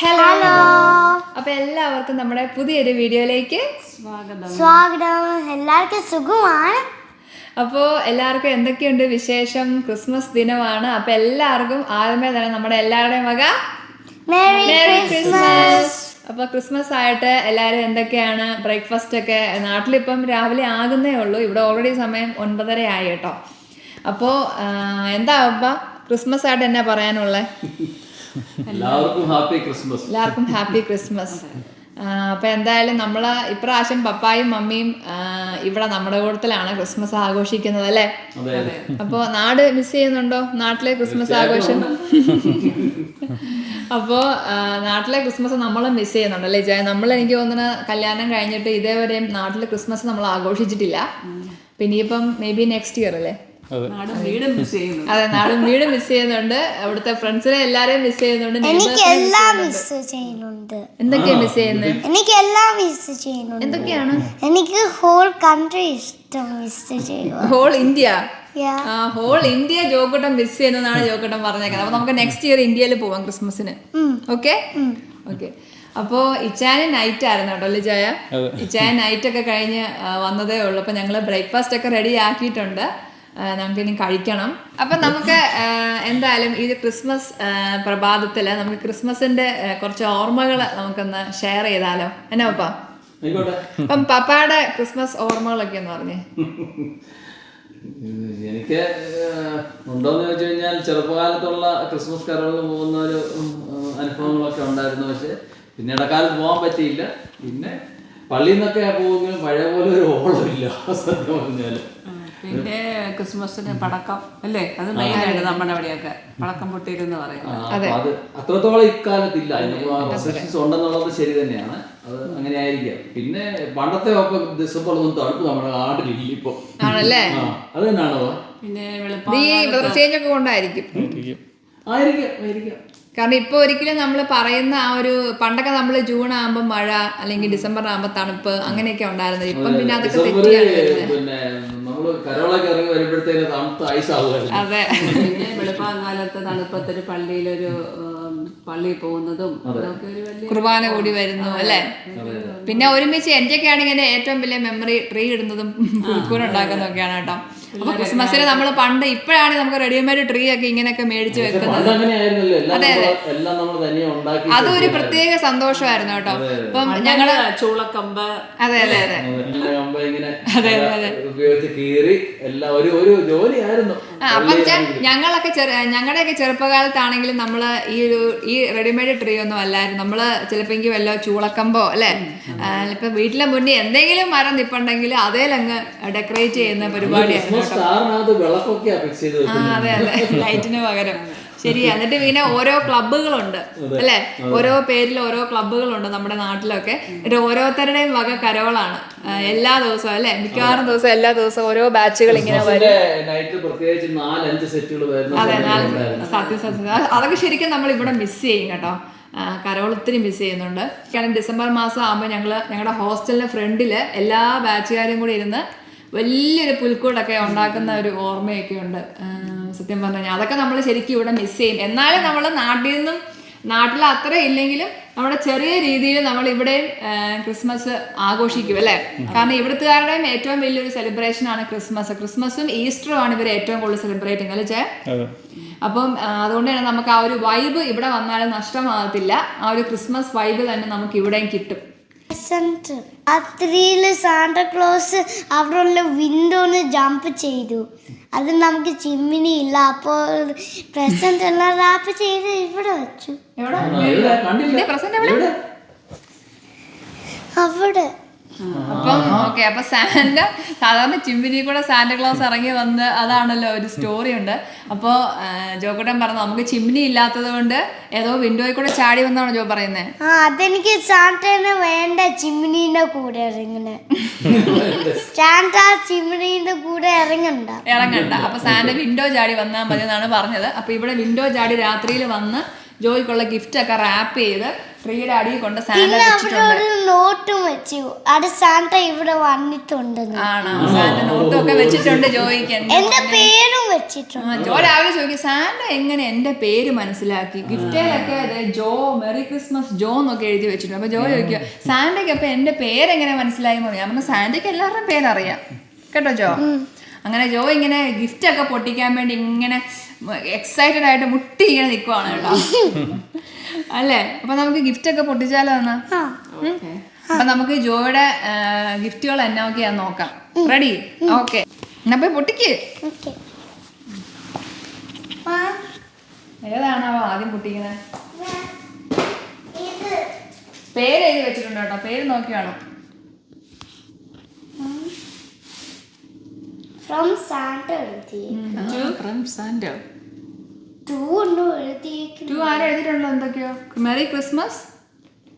Hello അപ്പൊ എല്ലാവർക്കും നമ്മുടെ പുതിയൊരു വീഡിയോയിലേക്ക് സ്വാഗതം. എല്ലാവർക്കും സുഖമാണ്. അപ്പോൾ എല്ലാവർക്കും എന്തൊക്കെയുണ്ട് വിശേഷം? ക്രിസ്മസ് ദിനമാണ്. അപ്പൊ എല്ലാവർക്കും ആദ്യമേ തന്നെ നമ്മുടെ എല്ലാവരുടെയും വക മേരി ക്രിസ്മസ് അപ്പൊ ക്രിസ്മസ് ആയിട്ട് എല്ലാവരും എന്തൊക്കെയാണ്? ബ്രേക്ക്ഫാസ്റ്റ് ഒക്കെ നാട്ടിലിപ്പം രാവിലെ ആകുന്നേ ഉള്ളൂ. ഇവിടെ ഓൾറെഡി സമയം ഒൻപതര ആയി കേട്ടോ. അപ്പോൾ എന്താ അപ്പ ക്രിസ്മസ് ആയിട്ട് എന്നാ പറയാനുള്ളത് എല്ലാവർക്കും ഹാപ്പി ക്രിസ്മസ്. എല്ലാവർക്കും ഹാപ്പി ക്രിസ്മസ്. അപ്പൊ എന്തായാലും നമ്മൾ ഇപ്രാവശ്യം പപ്പായും മമ്മിയും ഇവിടെ നമ്മുടെ കൂട്ടത്തിലാണ് ക്രിസ്മസ് ആഘോഷിക്കുന്നത് അല്ലേ? അപ്പോ നാട് മിസ് ചെയ്യുന്നുണ്ടോ? നാട്ടിലെ ക്രിസ്മസ് ആഘോഷം? അപ്പോ നാട്ടിലെ ക്രിസ്മസ് നമ്മൾ മിസ് ചെയ്യുന്നുണ്ട് അല്ലേ ജയ? നമ്മൾ എനിക്ക് തോന്നുന്ന കല്യാണം കഴിഞ്ഞിട്ട് ഇതേവരെയും നാട്ടിലെ ക്രിസ്മസ് നമ്മൾ ആഘോഷിച്ചിട്ടില്ല. പിന്നെ ഇപ്പം മേ ബി നെക്സ്റ്റ് ഇയർ അല്ലേ? നാടും വീടും മിസ് ചെയ്യുന്നു അതെ നാടും വീട് മിസ് ചെയ്യുന്നുണ്ട്. അവിടുത്തെ ഫ്രണ്ട്സിനെ എല്ലാരെയും മിസ് ചെയ്യുന്നുണ്ട്. എനിക്ക് എല്ലാം മിസ് ചെയ്യുന്നുണ്ട്. എന്തൊക്കെയാ മിസ് ചെയ്യുന്നത് എനിക്ക് എല്ലാം മിസ് ചെയ്യുന്നുണ്ട്. എന്തൊക്കെയാണ്? എനിക്ക് ഹോൾ കൺട്രി ഇഷ്ടം മിസ് ചെയ്യുക ഹോൾ ഇന്ത്യ. ആ ഹോൾ ഇന്ത്യ ജോക്കട്ടം മിസ് ചെയ്യുന്നതാണ് ജോക്കട്ടം പറഞ്ഞേക്കുന്നത്. അപ്പൊ നമുക്ക് നെക്സ്റ്റ് ഇയർ ഇന്ത്യയിൽ പോവാം ക്രിസ്മസിന്. ഓക്കെ ഓക്കെ അപ്പോ ഇച്ചാന് നൈറ്റ് ആയിരുന്നു കേട്ടോ ലിജായ ചായ ഇച്ചാൻ നൈറ്റ് ഒക്കെ കഴിഞ്ഞ് വന്നതേ ഉള്ളൂ. അപ്പൊ ഞങ്ങൾ ബ്രേക്ക്ഫാസ്റ്റ് ഒക്കെ റെഡി ആക്കിയിട്ടുണ്ട്. ആ, നമുക്ക് ഇനി കഴിക്കണം. അപ്പൊ നമുക്ക് എന്തായാലും ഈ ക്രിസ്മസ് പ്രഭാതത്തിൽ നമുക്ക് ക്രിസ്മസിന്റെ കുറച്ച് ഓർമ്മകൾ നമുക്കൊന്ന് ഷെയർ ചെയ്താലോ? എന്നാ പപ്പ അപ്പം പപ്പയുടെ ക്രിസ്മസ് ഓർമ്മകളൊക്കെ എന്ന് പറഞ്ഞേ. എനിക്ക് ഉണ്ടോന്ന് ചോദിച്ചു കഴിഞ്ഞാൽ ചെറുപ്പകാലത്തുള്ള ക്രിസ്മസ് കരോളിന് പോകുന്ന ഒരു അനുഭവങ്ങളൊക്കെ ഉണ്ടായിരുന്നു. പക്ഷെ പിന്നെ ഇടക്കാലത്ത് പോകാൻ പറ്റിയില്ല. പിന്നെ പള്ളിയിൽ നിന്നൊക്കെ പോകുമെങ്കിലും പഴയ പോലെ ഒരു ഓളമില്ല സത്യം പറഞ്ഞാൽ. പിന്നെ ക്രിസ്മസിന് പടക്കം അല്ലേ? അത് മെയിനായിട്ട് നമ്മുടെ അവിടെയൊക്കെ പടക്കം പൊട്ടിയിരുന്നു പറയുന്നത്. ആ, അത്. അത്രത്തോളം ഇക്കാലത്തില്ല. റെസ്ട്രിക്ഷൻസ് ഉണ്ടെന്നുള്ളത് ശരി തന്നെയാണ്. അത് അങ്ങനെ ആയിരിക്കാം. പിന്നെ പണ്ടത്തെ ഒക്കെ ഡിസംബർ ഒന്നും തണുപ്പ് നമ്മുടെ നാട്ടിലില്ല ഇപ്പൊ. ആണല്ലേ? അത് തന്നെയാണോ പിന്നെ ചേഞ്ച് ഒക്കെ കൊണ്ടായിരിക്കും. ആയിരിക്കാം. ആയിരിക്കാം കാരണം ഇപ്പൊ ഒരിക്കലും നമ്മൾ പറയുന്ന ആ ഒരു പണ്ടൊക്കെ നമ്മൾ ജൂൺ ആകുമ്പോൾ മഴ അല്ലെങ്കിൽ ഡിസംബർ ആകുമ്പോൾ തണുപ്പ് അങ്ങനെയൊക്കെ ഉണ്ടായിരുന്നത് ഇപ്പം പിന്നെ അതൊക്കെ തെറ്റിയാണ് നമ്മൾ കരോളൊക്കെ ഇറങ്ങി വരുമ്പോഴത്തേക്ക് തണുത്ത ഐസ് ആവുമായിരുന്നു. അതെ. പിന്നെ വെളുപ്പാങ്കാലത്ത് തണുപ്പത്തൊരു പള്ളിയിലൊരു പള്ളിയിൽ പോകുന്നതും അതൊക്കെ ഒരു വലിയ കുർബാന കൂടി വരുന്നു അല്ലേ? പിന്നെ ഒരുമിച്ച് എന്റെയൊക്കെ ആണെങ്കിൽ ഏറ്റവും വലിയ മെമ്മറി ട്രീ ഇടുന്നതും പുൽക്കൂൻ ഉണ്ടാക്കുന്നതൊക്കെയാണ് കേട്ടോ. അപ്പൊ ക്രിസ്മസിന് നമ്മൾ പണ്ട് ഇപ്പോഴാണ് നമുക്ക് റെഡിമെയ്ഡ് ട്രീ ഒക്കെ ഇങ്ങനെയൊക്കെ മേടിച്ച് വെക്കുന്നത്. അതെ അതെ. അതൊരു എല്ലാം നമ്മൾ തനിയെ ഉണ്ടാക്കി അതും ഒരു പ്രത്യേക സന്തോഷമായിരുന്നു കേട്ടോ. ഇപ്പം ഞങ്ങൾ ചൂളക്കമ്പ് അതെ അതെ അതെ. അതെ അതെ അതെ. ഉപയോഗിച്ച് കീറി എല്ലാം ഒരു ഒരു ജോലിയായിരുന്നു. അപ്പം ഞങ്ങളൊക്കെ ചെറു ഞങ്ങളുടെയൊക്കെ ചെറുപ്പകാലത്താണെങ്കിലും നമ്മൾ ഈ ഒരു ഈ റെഡിമെയ്ഡ് ട്രീ ഒന്നും അല്ലായിരുന്നു. നമ്മൾ ചിലപ്പോൾ വല്ല ചൂളക്കമ്പോ അല്ലെ? ഇപ്പൊ വീട്ടിലെ മുന്നിൽ എന്തെങ്കിലും മരം നിപ്പുണ്ടെങ്കിൽ അതേലങ്ങ് ഡെക്കറേറ്റ് ചെയ്യുന്ന പരിപാടിയായിരുന്നു അതെ അതെ. ലൈറ്റിന് പകരം. ശരി എന്നിട്ട് പിന്നെ ഓരോ ക്ലബ്ബുകളുണ്ട് അല്ലെ? ഓരോ പേരിൽ ഓരോ ക്ലബ്ബുകളുണ്ട് നമ്മുടെ നാട്ടിലൊക്കെ. എന്നിട്ട് ഓരോരുത്തരുടെയും വക കരോളാണ്. എല്ലാ ദിവസവും അല്ലെ? മിക്കവാറും ദിവസം എല്ലാ ദിവസവും ഓരോ ബാച്ചുകൾ ഇങ്ങനെ വരും. അതെ സത്യസത്യ. സത്യം സത്യം. അതൊക്കെ ശരിക്കും നമ്മൾ ഇവിടെ മിസ് ചെയ്യും കേട്ടോ. കരോൾ ഒത്തിരി മിസ് ചെയ്യുന്നുണ്ട്. കാരണം ഡിസംബർ മാസം ആകുമ്പോൾ ഞങ്ങൾ ഞങ്ങളുടെ ഹോസ്റ്റലിന്റെ ഫ്രണ്ടിൽ എല്ലാ ബാച്ചുകാരും കൂടി ഇരുന്ന് വലിയൊരു പുൽക്കൂടൊക്കെ ഉണ്ടാക്കുന്ന ഒരു ഓർമ്മയൊക്കെ ഉണ്ട്. സത്യം പറഞ്ഞു കഴിഞ്ഞാൽ അതൊക്കെ നമ്മൾ ശരിക്കും ഇവിടെ മിസ് ചെയ്യും. എന്നാലും നമ്മൾ നാട്ടിൽ നിന്നും നാട്ടിൽ അത്ര ഇല്ലെങ്കിലും നമ്മുടെ ചെറിയ രീതിയിൽ നമ്മൾ ഇവിടെയും ക്രിസ്മസ് ആഘോഷിക്കും അല്ലേ? കാരണം ഇവിടുത്തുകാരുടെയും ഏറ്റവും വലിയൊരു സെലിബ്രേഷൻ ആണ് ക്രിസ്മസ് ക്രിസ്മസും ഈസ്റ്ററും ആണ് ഇവർ ഏറ്റവും കൂടുതൽ സെലിബ്രേറ്റ് ചെയ്യുന്നത് അല്ലേ ചേ അപ്പം അതുകൊണ്ട് തന്നെ നമുക്ക് ആ ഒരു വൈബ് ഇവിടെ വന്നാലും നഷ്ടമാകത്തില്ല. ആ ഒരു ക്രിസ്മസ് വൈബ് തന്നെ നമുക്ക് ഇവിടെയും കിട്ടും. രാത്രിയിൽ സാന്റ ക്ലോസ് സാന്റക്ലോസ് ഉള്ള വിൻഡോന്ന് ജമ്പ് ചെയ്തു. അത് നമുക്ക് ചിമ്മിനി ഇല്ല. അപ്പോൾ പ്രസന്റ് എല്ലാം റാപ്പ് ചെയ്ത് ഇവിടെ വെച്ചു? അവിടെ. അപ്പം ഓക്കെ അപ്പൊ സാന്റ സാധാരണ ചിമ്മിനി കൂടെ സാന്റ ക്ലോസ് ഇറങ്ങി വന്ന് അതാണല്ലോ ഒരു സ്റ്റോറി ഉണ്ട്. അപ്പോൾ ജോക്കുട്ടൻ പറഞ്ഞു നമുക്ക് ചിമ്മിനി ഇല്ലാത്തത് കൊണ്ട് ഏതോ വിൻഡോയിൽ കൂടെ ചാടി വന്നാണോ ജോ പറയുന്നത് ആ അതെനിക്ക് സാന്റന് വേണ്ട ചിമ്മിനിന്റെ കൂടെ ഇറങ്ങണേ സാന്റ ചിമ്മിനീന്റെ കൂടെ ഇറങ്ങണ്ട. ഇറങ്ങണ്ട. അപ്പൊ സാന്റ വിൻഡോ ചാടി വന്നാൽ മതി എന്നാണ് പറഞ്ഞത്. അപ്പൊ ഇവിടെ വിൻഡോ ചാടി രാത്രിയിൽ വന്ന് ജോയ്ക്കുള്ള ഗിഫ്റ്റ് ഒക്കെ റാപ്പ് ചെയ്ത് ട്രീയുടെ അടിയിൽ കൊണ്ട് സാൻഡ അവിടെ വെച്ചിട്ടുണ്ട്. ഒരു നോട്ടും വെച്ചു. അത് ഇവിടെ വന്നിട്ടുണ്ടെന്ന്. ആണോ? വെച്ചിട്ടുണ്ട് ജോയിക്ക്. എന്റെ എന്റെ പേരും വെച്ചിട്ടുണ്ട്. ആ, ജോ രാവിലെ ചോദിക്കും സാൻഡ എങ്ങനെ എന്റെ പേര് മനസ്സിലാക്കി? ഗിഫ്റ്റിലൊക്കെ അതെ ജോ മെറി ക്രിസ്മസ് ജോ എന്നൊക്കെ എഴുതി വെച്ചിട്ടുണ്ട്. അപ്പൊ ജോ ചോദിക്കുക സാന്റയ്ക്ക് അപ്പൊ എന്റെ പേരെങ്ങനെ മനസ്സിലായി? എന്ന് ഞാൻ പറഞ്ഞു സാൻഡയ്ക്ക് എല്ലാവരുടെയും പേരറിയാം. കേട്ടോ ജോ? അങ്ങനെ ജോ ഇങ്ങനെ ഗിഫ്റ്റ് ഒക്കെ പൊട്ടിക്കാൻ വേണ്ടി ഇങ്ങനെ എക്സൈറ്റഡ് ആയിട്ട് മുട്ടി ഇങ്ങനെ നിൽക്കുവാണ് കേട്ടോ. അല്ലേ? അപ്പൊ നമുക്ക് ഗിഫ്റ്റ് ഒക്കെ പൊട്ടിച്ചാലോ എന്നാ. അപ്പൊ നമുക്ക് ജോയുടെ ഗിഫ്റ്റുകൾ എന്നൊക്കെയാന്ന് നോക്കാം. റെഡി ഓക്കെ എന്നാ പോയി പൊട്ടിക്ക്. ഓക്കെ. ഏതാണാവോ ആദ്യം പൊട്ടിക്കുന്നത് ഇത്. പേര് എഴുതി വെച്ചിട്ടുണ്ട് കേട്ടോ. പേര് നോക്കിയാണോ from Sando from Sando to ഒന്നും എഴുതിയേക്കുന്നു ടു ആരും എഴുതിയിട്ടുണ്ടോ എന്തൊക്കെയോ? Merry Christmas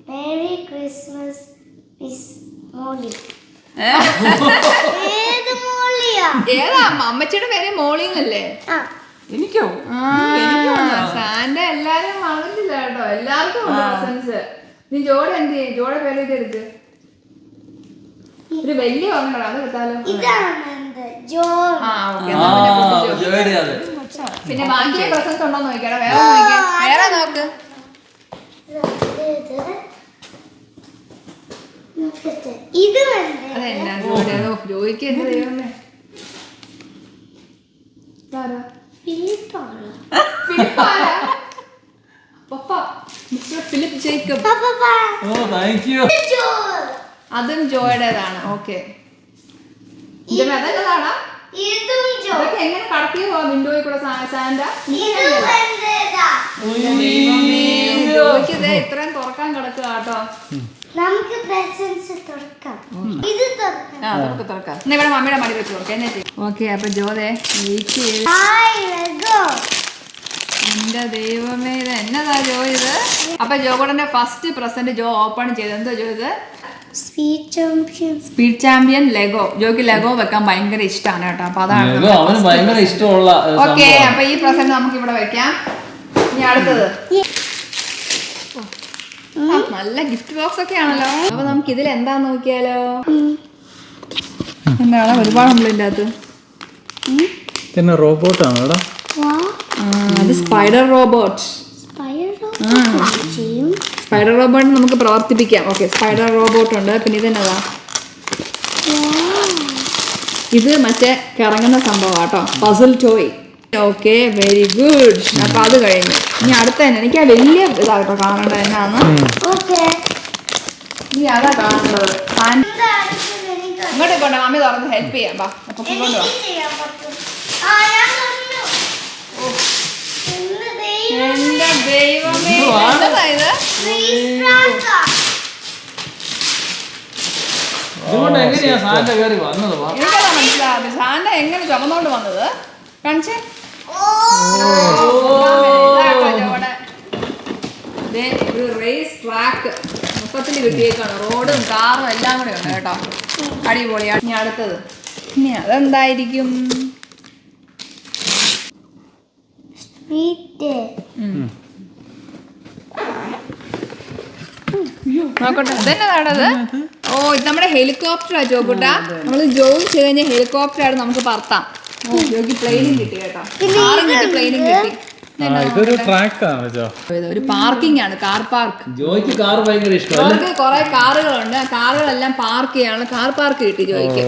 merry Christmas miss Molly ഏത് മോളിയാ? ഏതാ? അമ്മ- അമ്മച്ചിയുടെ പേര് മോളിങ് അല്ലേ ആ. എനിക്കോ? സാന്റ എല്ലാരും മറന്നില്ല കേട്ടോ. എല്ലാവർക്കും ഉണ്ട് പ്രസൻസ്. നീ ജോഡ എന്ത് ചെയ്യും? ജോഡ പേര് എടുക്ക്. ഒരു വലിയ ഓർമ്മ അത് എടുത്താലോ? ഇതാണ് ജോ ആ ഓക്കെ. പിന്നെ ബാക്കി പ്രസൻസ് ഉണ്ടോ നോക്കിയാ വേറെ നോക്കിയാ. വേറെ നോക്ക്. ഇത് ഇത് അതെന്നാ എന്ത് ദൈവമേ. ഫിലിപ്പ് ജേക്കബ്. അതും ജോയുടേതാണ്. ഓക്കെ. അതെന്നതാടാ ഇതും ജോ എങ്ങനെ കടത്തി പോവാ വിൻഡോയിൽ കൂടെ സാന്റ? ഇത്രയും തുറക്കാൻ കിടക്കുക കേട്ടോ. നമുക്ക് പ്രസൻസ് തുറക്കാം. ഇത് തുറക്കാം. ആ തുറക്ക് തുറക്കാം. എന്നാ ഇവിടെ മമ്മിയുടെ മടി വെച്ച് തുറക്കാം. എന്നിട്ട് ഓക്കെ അപ്പൊ ജോതെ വെയിറ്റ് എന്റെ ദൈവമേ ഇത് എന്നതാ ജോ ഇത്? അപ്പൊ ജോകോടന്റെ ഫസ്റ്റ് പ്രസന്റ് ജോ ഓപ്പൺ ചെയ്ത് എന്താ ജോ ഇത്? Sweet champion speed champion lego joke ലെഗോ വെക്കാൻ ഭയങ്കര ഇഷ്ടമാണ് കേട്ടോ. അപ്പൊ അതാണ് ലഗോ അവന് ഭയങ്കര ഇഷ്ടമുള്ള ഓക്കെ അപ്പൊ ഈ പ്രസന്റ് നമുക്ക് ഇവിടെ വെക്കാം. ഇനി അടുത്തത്. ആ, നല്ല ഗിഫ്റ്റ് ബോക്സ് ഒക്കെ ആണല്ലോ. അപ്പൊ നമുക്ക് ഇതിൽ എന്താ നോക്കിയാലോ? എന്താണ്? ഒരുപാടുണ്ടല്ലോ ഇതിന്റെ അകത്ത്. പിന്നെ റോബോട്ടാണ് എടാ. ആ, അത് സ്പൈഡർ റോബോട്ട് സ്പൈഡർ ചെയ്യും. സ്പൈഡർ റോബോട്ട് നമുക്ക് പ്രവർത്തിപ്പിക്കാം. ഓക്കെ സ്പൈഡർ റോബോട്ട് ഉണ്ട്. പിന്നെ ഇതെന്നതാ ഇത് മറ്റേ കറങ്ങുന്ന സംഭവം കേട്ടോ puzzle toy okay very good അപ്പൊ അത് കഴിഞ്ഞു. ഇനി അടുത്ത തന്നെ. എനിക്ക് ആ വലിയ ഇതാ കേട്ടോ കാണേണ്ടത് എന്നാന്ന് നീ അതാ കാണേണ്ടത്. ഇങ്ങോട്ട് പോണ്ട മമ്മി തുറന്ന് ഹെൽപ്പ് ചെയ്യാം. ബാ അപ്പൊ എന്റെ ദൈവമേ. എന്നതാ ഇത്? ശ്രീസ്രാക്ക. ഇതുകൊണ്ട് എങ്ങനെയാ സാന്റ കയറി വന്നത് വാ? എനിക്കതാ മനസ്സിലാവുന്നത് സാറിന്റെ എങ്ങനെ ചുമന്നോണ്ട് വന്നത്? കാണിച്ചേ. ദേ ഒരു റേസ് ട്രാക്ക് മൊത്തത്തിൽ കിട്ടിയേക്കാണ്. റോഡും കാറും എല്ലാം കൂടെ ഉണ്ട് കേട്ടോ. അടിപൊളിയാണ്. ഇനി അടുത്തത്. ഇനി അതെന്തായിരിക്കും? നോക്കട്ടെ ഓ ഇത് നമ്മുടെ ഹെലികോപ്റ്റർ ഹെലികോപ്റ്ററാ ജോക്കുട്ട. നമ്മൾ ജോയിൻ ചെയ്ത് കഴിഞ്ഞാൽ ഹെലികോപ്റ്റർ ആയിട്ട് നമുക്ക് പറത്താം. ഓ, ജോക്ക് പ്ലെയിനും കിട്ടി കേട്ടോ. കാറും കിട്ടി പ്ലെയിനും കിട്ടി. ആ ഇതൊരു ഒരു പാർക്കിംഗ് ആണ് കാർ പാർക്ക്. ജോയ്ക്ക് കാർ ഭയങ്കര കുറെ കാറുകളുണ്ട്. കാറുകളെല്ലാം പാർക്ക് ചെയ്യാനുള്ള കാർ പാർക്ക് കിട്ടി ജോയിക്ക്.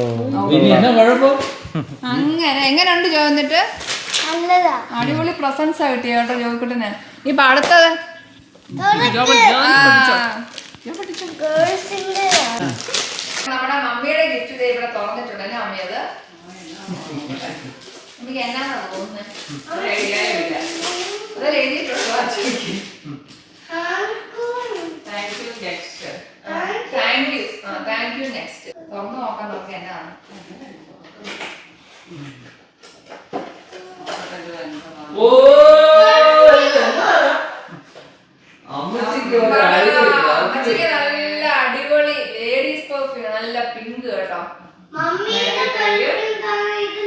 അങ്ങനെ എങ്ങനെയുണ്ട് ജോ എന്നിട്ട്? അടിപൊളി പ്രസൻസ് കിട്ടി കേട്ടോ ജോബിക്കുട്ടിന് ഇപ്പൊ അടുത്തത്. നമ്മുടെ മമ്മിയുടെ ഗിഫ്റ്റ് ഇവിടെ തുറന്നിട്ടുണ്ടല്ലേ മമ്മി അത്? എനിക്ക് എന്നാണ് തോന്നുന്നത് എഴുതിയിട്ടുണ്ടോ thank you next thank you thank you next തുറന്നു നോക്കാൻ നമുക്ക് എന്നാണ് ഓ അമ്മച്ചിക്ക് ഒരു അടിപൊളി അമ്മച്ചിക്ക് നല്ല അടിപൊളി ലേഡീസ് പെർഫ്യൂം നല്ല പിങ്ക് കേട്ടോ മമ്മിയുടെ പെർഫ്യൂം കാണാൻ ഇത്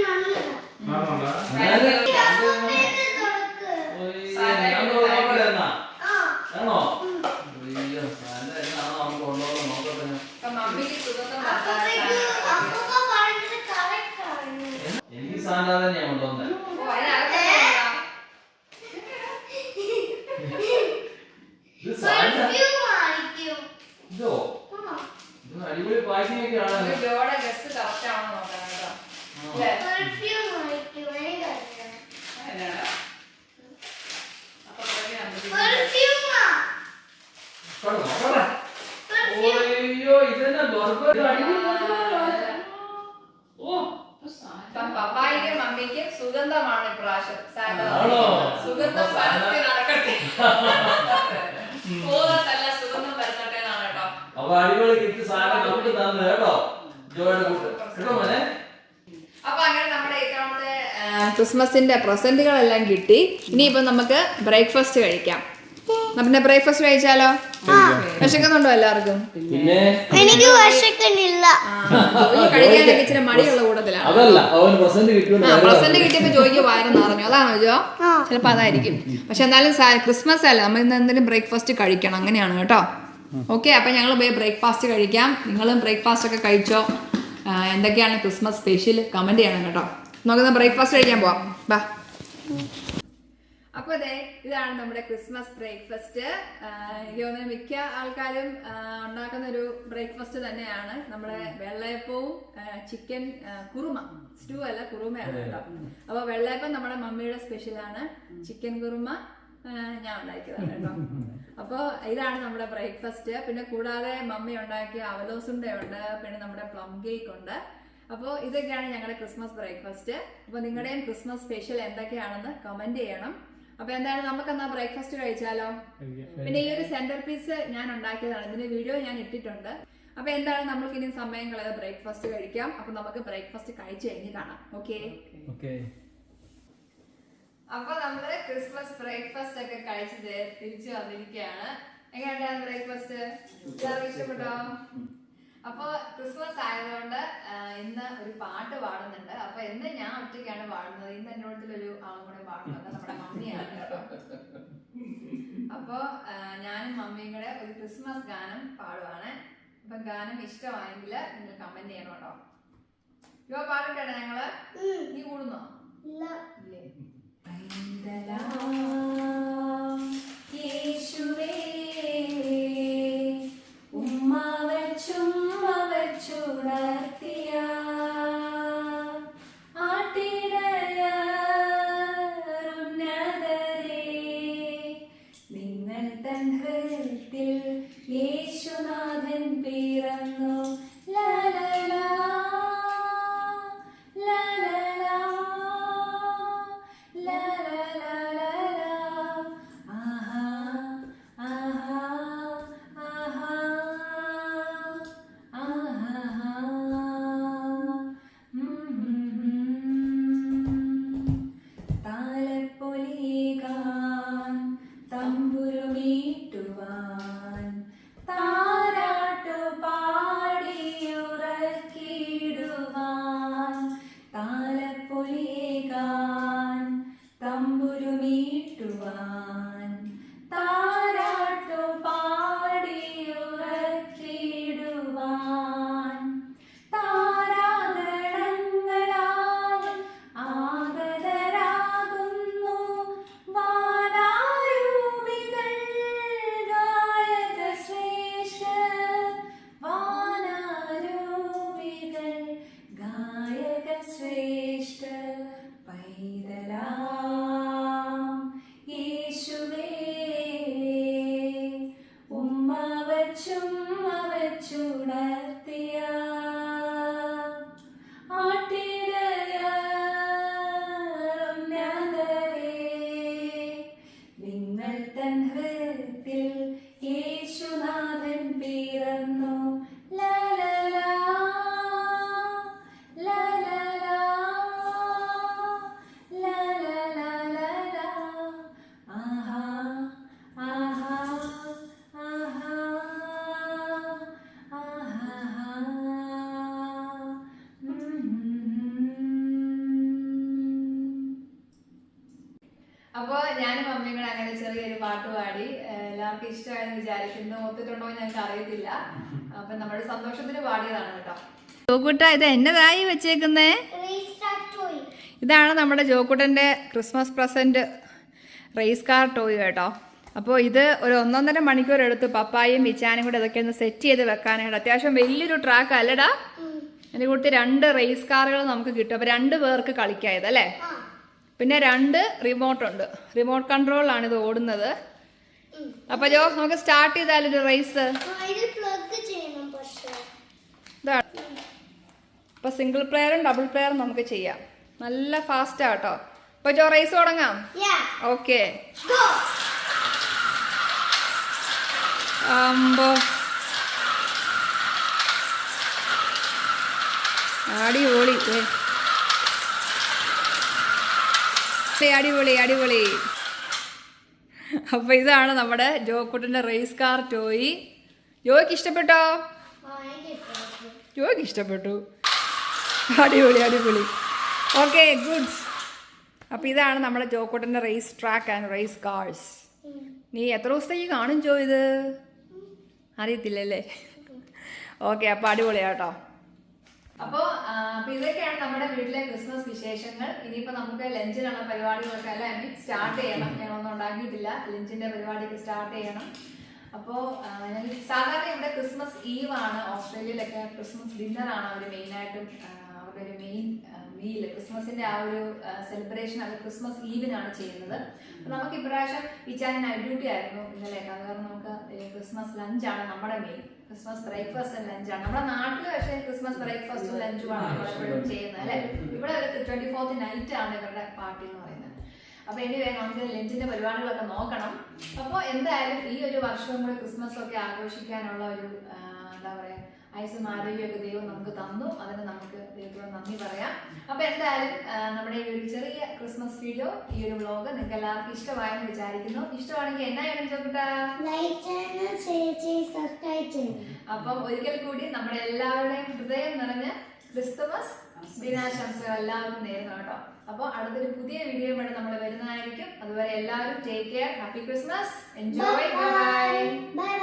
നല്ലതാ ഞാൻ തുറന്നോട്ടെ എന്നാ. പെർഫ്യൂം ആയിരിക്കും ഇതോ ഇത് അടിപൊളി പാക്കിംഗ് ഒക്കെ ആണ് ജോയുടെ ഗസ്റ്റ് കറക്റ്റ് ആണോ നോക്കണം കേട്ടോ അല്ലേ പെർഫ്യൂം ആയിരിക്കും എനിക്കറിയാം എന്നാണ്? അപ്പൊ പറയാം. പെർഫ്യൂമാ അയ്യോ ഇതെന്നാ ബർഗർ. ഓ പപ്പായിക്കും മമ്മിക്കും സുഗന്ധമാണ് ഇപ്രാവശ്യം? സുഗന്ധം പരത്തി നടക്കട്ടെ പോകത്തല്ല സുഗന്ധം പരത്തട്ടെ എന്നാണ് കേട്ടോ അപ്പൊ അടിപൊളി കിട്ടി സാധനം നമുക്ക് തന്നു കേട്ടോ ജോയുടെ കൂട്ട് മോനെ അപ്പൊ അങ്ങനെ നമ്മുടെ ഇത്തവണത്തെ ക്രിസ്മസിന്റെ പ്രസന്റുകളെല്ലാം കിട്ടി ഇനിയിപ്പോ നമുക്ക് ബ്രേക്ക്ഫാസ്റ്റ് കഴിക്കാം പിന്നെ ബ്രേക്ക്ഫാസ്റ്റ് കഴിച്ചാലോ വിശക്കുന്നുണ്ടോ എല്ലാവർക്കും? പിന്നെ? എനിക്ക് വിശക്കുന്നില്ല. കഴിക്കാനൊക്കെ ഇച്ചിരി മടിയുള്ള കൂട്ടത്തിലാണ് അതല്ല അവൻ പ്രസന്റ് കിട്ടുമെന്ന് പ്രസന്റ് കിട്ടിയപ്പോ ജോയിക്ക് വയറ് നിറഞ്ഞു അതാണോ ജോ? ചിലപ്പോ അതായിരിക്കും. പക്ഷെ എന്നാലും ക്രിസ്മസ് അല്ല? നമ്മൾ ഇന്ന് എന്തെങ്കിലും ബ്രേക്ക്ഫാസ്റ്റ് കഴിക്കണം. അങ്ങനെയാണ് കേട്ടോ. ഓക്കെ അപ്പൊ ഞങ്ങൾ പോയി ബ്രേക്ക്ഫാസ്റ്റ് കഴിക്കാം. നിങ്ങളും ബ്രേക്ക്ഫാസ്റ്റ് ഒക്കെ കഴിച്ചോ? എന്തൊക്കെയാണ് ക്രിസ്മസ് സ്പെഷ്യൽ കമന്റ് ചെയ്യണം കേട്ടോ. നമുക്ക് ബ്രേക്ക്ഫാസ്റ്റ് കഴിക്കാൻ പോവാം. ബാ. അപ്പൊ അതെ ഇതാണ് നമ്മുടെ ക്രിസ്മസ് ബ്രേക്ക്ഫാസ്റ്റ് എനിക്ക് മിക്ക ആൾക്കാരും ഉണ്ടാക്കുന്ന ഒരു ബ്രേക്ക്ഫാസ്റ്റ് തന്നെയാണ്. നമ്മുടെ വെള്ളയപ്പവും ചിക്കൻ കുറുമ. സ്റ്റൂ അല്ല കുറുമയാണ് കേട്ടോ. അപ്പൊ വെള്ളയപ്പം നമ്മുടെ മമ്മിയുടെ സ്പെഷ്യലാണ് ചിക്കൻ കുറുമ ഞാൻ ഉണ്ടാക്കിയതാണ് കേട്ടോ. അപ്പോൾ ഇതാണ് നമ്മുടെ ബ്രേക്ക്ഫാസ്റ്റ് പിന്നെ കൂടാതെ മമ്മി ഉണ്ടാക്കിയ അവലോസുണ്ടയുണ്ട് പിന്നെ നമ്മുടെ പ്ലം കേക്ക് ഉണ്ട്. അപ്പോ ഇതൊക്കെയാണ് ഞങ്ങളുടെ ക്രിസ്മസ് ബ്രേക്ക്ഫാസ്റ്റ് അപ്പോൾ നിങ്ങളുടെയും ക്രിസ്മസ് സ്പെഷ്യൽ എന്തൊക്കെയാണെന്ന് കമന്റ് ചെയ്യണം. അപ്പോൾ എന്താണ് നമുക്ക് എന്നാ ബ്രേക്ക്ഫാസ്റ്റ് കഴിച്ചാലോ പിന്നെ ഈ ഒരു സെന്റർ പീസ് ഞാൻ ഉണ്ടാക്കിയതാണ് ഇതിന്റെ വീഡിയോ ഞാൻ ഇട്ടിട്ടുണ്ട് അപ്പൊ എന്താണ് നമ്മൾക്ക് ഇനി സമയം കളയാതെ ബ്രേക്ക്ഫാസ്റ്റ് കഴിക്കാം. അപ്പൊ നമുക്ക് ബ്രേക്ക്ഫാസ്റ്റ് കഴിച്ചു കഴിഞ്ഞ് കാണാം. ഓക്കെ ഓക്കെ അപ്പൊ നമ്മൾ ക്രിസ്മസ് ബ്രേക്ക്ഫാസ്റ്റ് ഒക്കെ കഴിച്ചത് ദേ തിരിച്ചു വന്നിരിക്കുകയാണ് എങ്ങനെയുണ്ടായിരുന്നു ബ്രേക്ക്ഫാസ്റ്റ് ഇഷ്ടപ്പെട്ടോ? അപ്പൊ ക്രിസ്മസ് ആയതുകൊണ്ട് ഇന്ന് ഒരു പാട്ട് പാടുന്നുണ്ട്. അപ്പൊ എന്ന് ഞാൻ ഒറ്റയ്ക്കാണ് പാടുന്നത്. ഇന്ന് എന്നോടത്തിൽ ഒരു ആളും കൂടെ പാടുന്നത് നമ്മുടെ മമ്മിയാണ് അപ്പൊ ഞാനും മമ്മിയും കൂടെ ഒരു ക്രിസ്മസ് ഗാനം പാടുവാണ്. അപ്പൊ ഗാനം ഇഷ്ടമായെങ്കിൽ നിങ്ങൾ കമന്റ് ചെയ്യണം കേട്ടോ. യോ പാടട്ടെ ഞങ്ങൾ. നീ കൂടുന്നോ? ഇല്ല. വച്ചുണർത്തിയ പാട്ട് പാടി എല്ലാവർക്കും ഇഷ്ടമായെന്ന് വിചാരിക്കുന്നു ഒത്തിട്ടുണ്ടോ എന്ന് ഞങ്ങൾക്ക് അറിയത്തില്ല. അപ്പൊ നമ്മുടെ സന്തോഷത്തിന് പാടിയതാണ് കേട്ടോ. ജോക്കുട്ട ഇത് എന്നതായി വെച്ചേക്കുന്നേ? ഇതാണ് നമ്മുടെ ജോക്കുട്ടന്റെ Christmas present race car toy കേട്ടോ. അപ്പോൾ ഇത് ഒരു ഒന്നൊന്നര മണിക്കൂർ എടുത്ത് പപ്പായും വിച്ചാനും കൂടെ ഇതൊക്കെ ഒന്ന് സെറ്റ് ചെയ്ത് വെക്കാനായിട്ട് അത്യാവശ്യം വലിയൊരു ട്രാക്ക് അല്ലടാ? എന്റെ കൂട്ടി രണ്ട് റേസ് കാറുകൾ നമുക്ക് കിട്ടും. അപ്പോൾ രണ്ട് പേർക്ക് കളിക്കായത് അല്ലേ? പിന്നെ രണ്ട് റിമോട്ട് ഉണ്ട്. റിമോട്ട് കൺട്രോളാണ് ഇത് ഓടുന്നത്. അപ്പൊ ജോ നമുക്ക് സ്റ്റാർട്ട് ചെയ്താലൊരു റേസ് റൈസ് അപ്പോൾ സിംഗിൾ പ്ലെയറും ഡബിൾ പ്ലെയറും നമുക്ക് ചെയ്യാം. നല്ല ഫാസ്റ്റ് ആട്ടോ അപ്പോൾ ജോ റേസ് തുടങ്ങാം. ഓക്കെ! അമ്പോ. അടിപൊളി. ഏ. അടിപൊളി അടിപൊളി. അപ്പൊ ഇതാണ് നമ്മുടെ ജോക്കുട്ടിന്റെ റേസ് കാർ ടോയി ജോയ്ക്ക് ഇഷ്ടപ്പെട്ടോ. ജോയ്ക്ക് ഇഷ്ടപ്പെട്ടു. അടിപൊളി അടിപൊളി. ഓക്കെ ഗുഡ്സ് അപ്പൊ ഇതാണ് നമ്മുടെ ജോക്കുട്ടന്റെ race track and race cars നീ എത്ര ദിവസത്തേക്ക് കാണും ജോ ഇത്? അറിയത്തില്ലല്ലേ? ഓക്കെ അപ്പോൾ അടിപൊളിയാട്ടോ. അപ്പോൾ അപ്പൊ ഇതൊക്കെയാണ് നമ്മുടെ വീട്ടിലെ ക്രിസ്മസ് വിശേഷങ്ങൾ. ഇനിയിപ്പോ നമുക്ക് ലഞ്ചിനുള്ള പരിപാടികളൊക്കെ അല്ല? ഇനി സ്റ്റാർട്ട് ചെയ്യണം. ഞാനൊന്നും ഉണ്ടാക്കിയിട്ടില്ല. ലഞ്ചിന്റെ പരിപാടിയൊക്കെ സ്റ്റാർട്ട് ചെയ്യണം. അപ്പോ സാധാരണ ഇവിടെ ക്രിസ്മസ് ഈവ് ആണ്. ഓസ്ട്രേലിയയിലൊക്കെ ക്രിസ്മസ് ഡിന്നർ ആണ് അവർ മെയിനായിട്ടും അവരുടെ ഒരു മെയിൻ മീൽ ക്രിസ്മസിന്റെ ആ ഒരു സെലിബ്രേഷൻ അത് ക്രിസ്മസ് ഈവിനാണ് ചെയ്യുന്നത്. അപ്പൊ നമുക്ക് ഇപ്രാവശ്യം ഇച്ചാൻ നൈറ്റ് ഡ്യൂട്ടി ആയിരുന്നു ഇന്നലെ കാരണം നമുക്ക് ക്രിസ്മസ് ലഞ്ചാണ് നമ്മുടെ മെയിൻ ക്രിസ്മസ് ബ്രേക്ക്ഫാസ്റ്റ് ലഞ്ചാണ് നമ്മുടെ നാട്ടിൽ പക്ഷേ ക്രിസ്മസ് ബ്രേക്ക്ഫാസ്റ്റും ലഞ്ചും ആണ് നമ്മൾ എപ്പോഴും ചെയ്യുന്നത് അല്ലെ? ഇവിടെ ട്വന്റി ഫോർത്ത് നൈറ്റ് ആണ് ഇവരുടെ പാർട്ടി എന്ന് പറയുന്നത്. അപ്പൊ എനിവേ നമുക്ക് ലഞ്ചിന്റെ പരിപാടികളൊക്കെ നോക്കണം. അപ്പോൾ എന്തായാലും ഈ ഒരു വർഷവും കൂടെ ക്രിസ്മസ് ഒക്കെ ആഘോഷിക്കാനുള്ള ഒരു എന്താ പറയാ ആയുസും ആരോഗ്യമൊക്കെ ദൈവം നമുക്ക് തന്നു. അതിന് നമുക്ക് ദൈവത്തോട് നന്ദി പറയാം. അപ്പൊ എന്തായാലും നമ്മുടെ ഈ ഒരു ചെറിയ ക്രിസ്മസ് വീഡിയോ ഈ ഒരു വ്ലോഗ് നിങ്ങൾക്ക് എല്ലാവർക്കും ഇഷ്ടമായെന്ന് വിചാരിക്കുന്നു. ഇഷ്ടമാണെങ്കിൽ എന്നാ ചെയ്യണം ചോദിട്ടാ ലൈക്ക് ചെയ്യണം ഷെയർ ചെയ്ത് സബ്സ്ക്രൈബ് ചെയ്യണം അപ്പം ഒരിക്കൽ കൂടി നമ്മുടെ എല്ലാവരുടെയും ഹൃദയം നിറഞ്ഞ ക്രിസ്തുമസ് ദിനാശംസകൾ എല്ലാവർക്കും നേരുന്നു കേട്ടോ. അപ്പോൾ അടുത്തൊരു പുതിയ വീഡിയോ വേണ്ടി നമ്മൾ വരുന്നതായിരിക്കും. അതുവരെ എല്ലാവരും take care happy Christmas enjoy bye bye